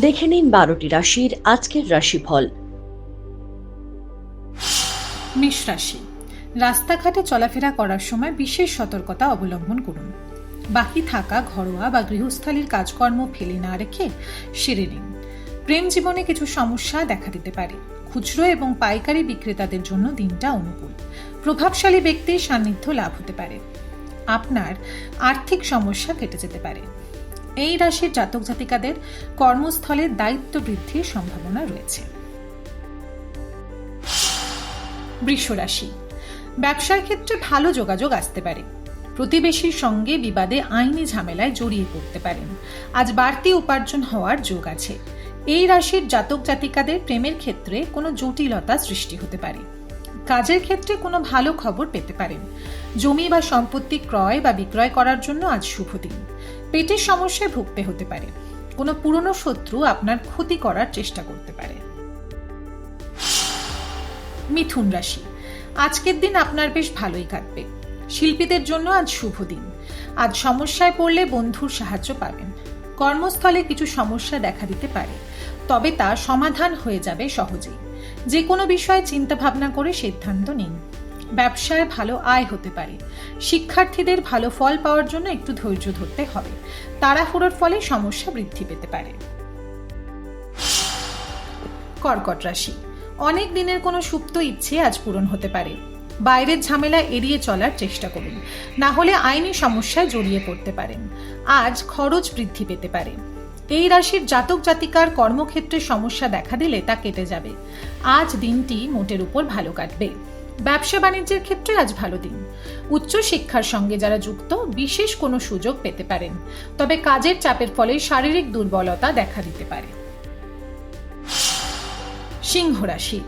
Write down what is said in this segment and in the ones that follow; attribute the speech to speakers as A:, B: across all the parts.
A: দেখে নিন বারোটি রাশির আজকের রাশিফল।
B: মেষ রাশি, রাস্তাঘাটে চলাফেরা করার সময় বিশেষ সতর্কতা অবলম্বন করুন। বাকি থাকা ঘরোয়া বা গৃহস্থালির কাজকর্ম ফেলে না রেখে সেরে নিন। প্রেম জীবনে কিছু সমস্যা দেখা দিতে পারে। খুচরো এবং পাইকারি বিক্রেতাদের জন্য দিনটা অনুকূল। প্রভাবশালী ব্যক্তির সান্নিধ্য লাভ হতে পারে। আপনার আর্থিক সমস্যা কেটে যেতে পারে। এই রাশির জাতক জাতিকাদের কর্মস্থলে দায়িত্ব বৃদ্ধির সম্ভাবনা রয়েছে। রাশি। ব্যবসার ক্ষেত্রে ভালো যোগাযোগ আসতে পারে। প্রতিবেশীর সঙ্গে বিবাদে আইনি ঝামেলায় জড়িয়ে পড়তে পারেন। আজ বাড়তি উপার্জন হওয়ার যোগ আছে। এই রাশির জাতক জাতিকাদের প্রেমের ক্ষেত্রে কোনো জটিলতা সৃষ্টি হতে পারে। কাজের ক্ষেত্রে কোনো ভালো খবর পেতে পারেন। জমি বা সম্পত্তি ক্রয় বা বিক্রয় করার জন্য আজ শুভ দিন। পেটের সমস্যায় ভুগতে হতে পারে। কোনো পুরনো শত্রু আপনার ক্ষতি করার চেষ্টা করতে পারে। মিথুন রাশি। আজকের দিন আপনার বেশ ভালোই কাটবে। শিল্পীদের জন্য আজ শুভ দিন। আজ সমস্যায় পড়লে বন্ধুর সাহায্য পাবেন। কর্মস্থলে কিছু সমস্যা দেখা দিতে পারে। তবে তা সমাধান হয়ে যাবে সহজেই। যে কোনো বিষয়ে চিন্তা ভাবনা করে সিদ্ধান্ত নিন। ব্যবসায় ভালো আয় হতে পারে। শিক্ষার্থীদের ভালো ফল পাওয়ার জন্য একটু ধৈর্য ধরতে হবে। তাড়াহুড়োর ফলে সমস্যা বৃদ্ধি পেতে পারে। কর্কট রাশি। অনেক দিনের কোনো সুপ্ত ইচ্ছে আজ পূরণ হতে পারে। বাইরের ঝামেলা এড়িয়ে চলার চেষ্টা করুন। না হলে আইনি সমস্যায় জড়িয়ে পড়তে পারেন। আজ খরচ বৃদ্ধি পেতে পারে। এই রাশির জাতক জাতিকার কর্মক্ষেত্রে সমস্যা দেখা দিলে তা কেটে যাবে। আজ দিনটি মোটের উপর ভালো কাটবে। ব্যবসা বাণিজ্যের ক্ষেত্রে আজ ভালো দিন। উচ্চ শিক্ষার সঙ্গে যারা যুক্ত, বিশেষ কোনো সুযোগ পেতে পারেন। তবে কাজের চাপের ফলে শারীরিক দুর্বলতা দেখা দিতে পারে। সিংহ রাশি।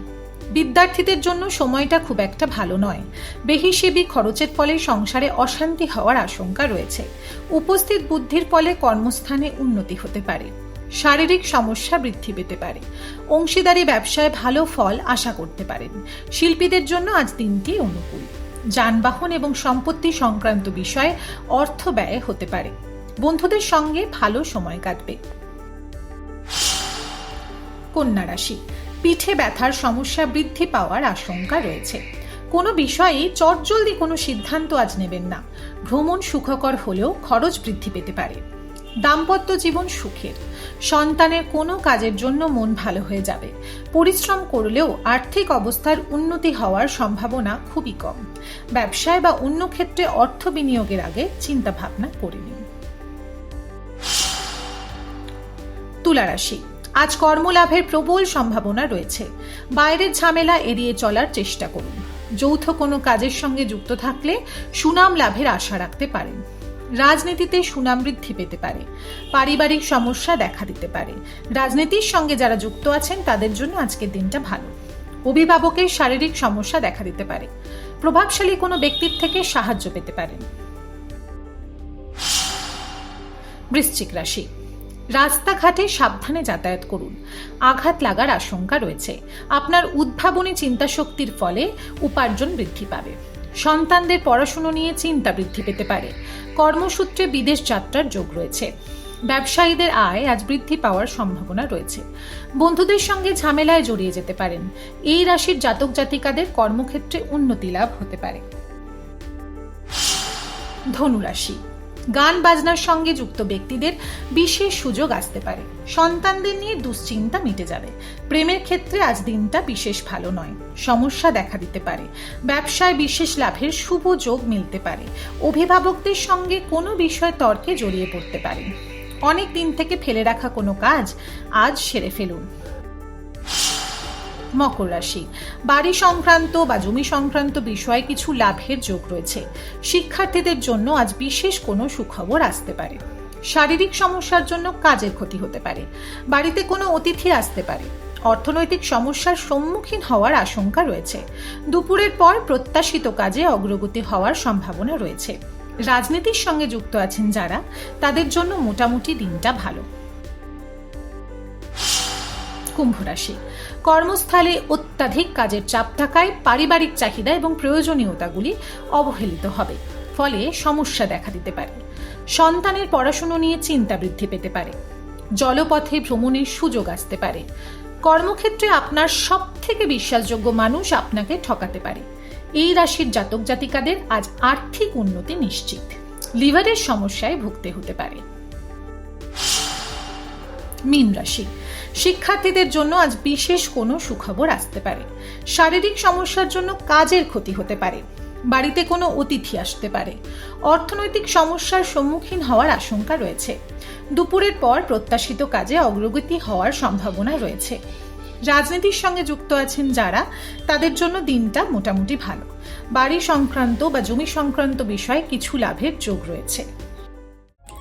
B: বিদ্যার্থীদের জন্য সময়টা খুব একটা ভালো নয়। বেহিসেবি খরচের ফলে সংসারে অশান্তি হওয়ার আশঙ্কা রয়েছে। উপস্থিত বুদ্ধির ফলে কর্মস্থানে উন্নতি হতে পারে। শারীরিক সমস্যা বৃদ্ধি পেতে পারে। অংশীদারি ব্যবসায় ভালো ফল আশা করতে পারেন। শিল্পীদের জন্য আজ দিনটি অনুকূল। যানবাহন এবং সম্পত্তি সংক্রান্ত বিষয়ে অর্থ ব্যয় হতে পারে। বন্ধুদের সঙ্গে ভালো সময় কাটবে। কন্যা রাশি। পিঠে ব্যথার সমস্যা বৃদ্ধি পাওয়ার আশঙ্কা রয়েছে। কোনো বিষয়ে চটজলদি কোনো সিদ্ধান্ত আজ নেবেন না। ভ্রমণ সুখকর হলেও খরচ বৃদ্ধি পেতে পারে। দাম্পত্য জীবন সুখের। সন্তানের কোনো কাজের জন্য মন ভালো হয়ে যাবে। পরিশ্রম করলেও আর্থিক অবস্থার উন্নতি হওয়ার সম্ভাবনা খুবই কম। ব্যবসায় বা অন্য ক্ষেত্রে অর্থ বিনিয়োগের আগে চিন্তা ভাবনা করে নিন। তুলা রাশি আজ কর্মলাভের প্রবল সম্ভাবনা রয়েছে। বাইরের ঝামেলা এড়িয়ে চলার চেষ্টা করুন। যৌথ কোনো কাজের সঙ্গে যুক্ত থাকলে সুনাম লাভের আশা রাখতে পারেন। রাজনীতিতে সুনাম বৃদ্ধি পেতে পারে, পারিবারিক সমস্যা দেখা দিতে পারে। রাজনীতির সঙ্গে যারা যুক্ত আছেন, তাদের জন্য আজকের দিনটা ভালো। অভিভাবকের শারীরিক সমস্যা দেখা দিতে পারে। প্রভাবশালী কোনো ব্যক্তির থেকে সাহায্য পেতে পারেন বৃশ্চিক রাশি। রাস্তাঘাটে সাবধানে যাতায়াত করুন। আঘাত লাগার আশঙ্কা রয়েছে। আপনার উদ্ভাবনী চিন্তাশক্তির ফলে উপার্জন বৃদ্ধি পাবে। সন্তানদের পড়াশুনো নিয়ে চিন্তা বৃদ্ধি পেতে পারে। কর্মসূত্রে বিদেশ যাত্রার যোগ রয়েছে। ব্যবসায়ীদের আয় আজ বৃদ্ধি পাওয়ার সম্ভাবনা রয়েছে। বন্ধুদের সঙ্গে ঝামেলায় জড়িয়ে যেতে পারেন। এই রাশির জাতক জাতিকাদের কর্মক্ষেত্রে উন্নতি লাভ হতে পারে। ধনুরাশি গান বাজনার সঙ্গে যুক্ত ব্যক্তিদের বিশেষ সুযোগ আসতে পারে। সন্তানদের নিয়ে দুশ্চিন্তা মিটে যাবে। প্রেমের ক্ষেত্রে আজ দিনটা বিশেষ ভালো নয়। সমস্যা দেখা দিতে পারে। ব্যবসায় বিশেষ লাভের শুভ যোগ মিলতে পারে। অভিভাবকদের সঙ্গে কোনো বিষয় তর্কে জড়িয়ে পড়তে পারেন অনেক দিন থেকে ফেলে রাখা কোনো কাজ আজ সেরে ফেলুন। মকর রাশি। বাড়ি সংক্রান্ত বা জমি সংক্রান্ত বিষয়ে কিছু লাভের যোগ রয়েছে। শিক্ষার্থীদের জন্য আজ বিশেষ কোনো সুখবর আসতে পারে। শারীরিক সমস্যার জন্য কাজের ক্ষতি হতে পারে। বাড়িতে কোনো অতিথি আসতে পারে। অর্থনৈতিক সমস্যার সম্মুখীন হওয়ার আশঙ্কা রয়েছে। দুপুরের পর প্রত্যাশিত কাজে অগ্রগতি হওয়ার সম্ভাবনা রয়েছে। রাজনীতির সঙ্গে যুক্ত আছেন যারা, তাদের জন্য মোটামুটি দিনটা ভালো। কুম্ভ রাশি। কর্মস্থলে অত্যাধিক কাজের চাপ থাকায় পারিবারিক চাহিদা এবং প্রয়োজনীয়তাগুলি অবহেলিত হবে, ফলে সমস্যা দেখা দিতে পারে। সন্তানের পড়াশুনো নিয়ে চিন্তা বৃদ্ধি পেতে পারে। জলপথে ভ্রমণের সুযোগ আসতে পারে। কর্মক্ষেত্রে আপনার সব থেকে বিশ্বাসযোগ্য মানুষ আপনাকে ঠকাতে পারে। এই রাশির জাতক জাতিকাদের আজ আর্থিক উন্নতি নিশ্চিত। লিভারের সমস্যায় ভুগতে হতে পারে। মীন রাশি। শিক্ষার্থীদের জন্য আজ বিশেষ কোনো সুখবর আসতে পারে। শারীরিক সমস্যার জন্য কাজের ক্ষতি হতে পারে। বাড়িতে কোনো অতিথি আসতে পারে। অর্থনৈতিক সমস্যার সম্মুখীন হওয়ার আশঙ্কা রয়েছে। দুপুরের পর প্রত্যাশিত কাজে অগ্রগতি হওয়ার সম্ভাবনা রয়েছে। রাজনীতির সঙ্গে যুক্ত আছেন যারা, তাদের জন্য দিনটা মোটামুটি ভালো। বাড়ি সংক্রান্ত বা জমি সংক্রান্ত বিষয়ে কিছু লাভের যোগ রয়েছে।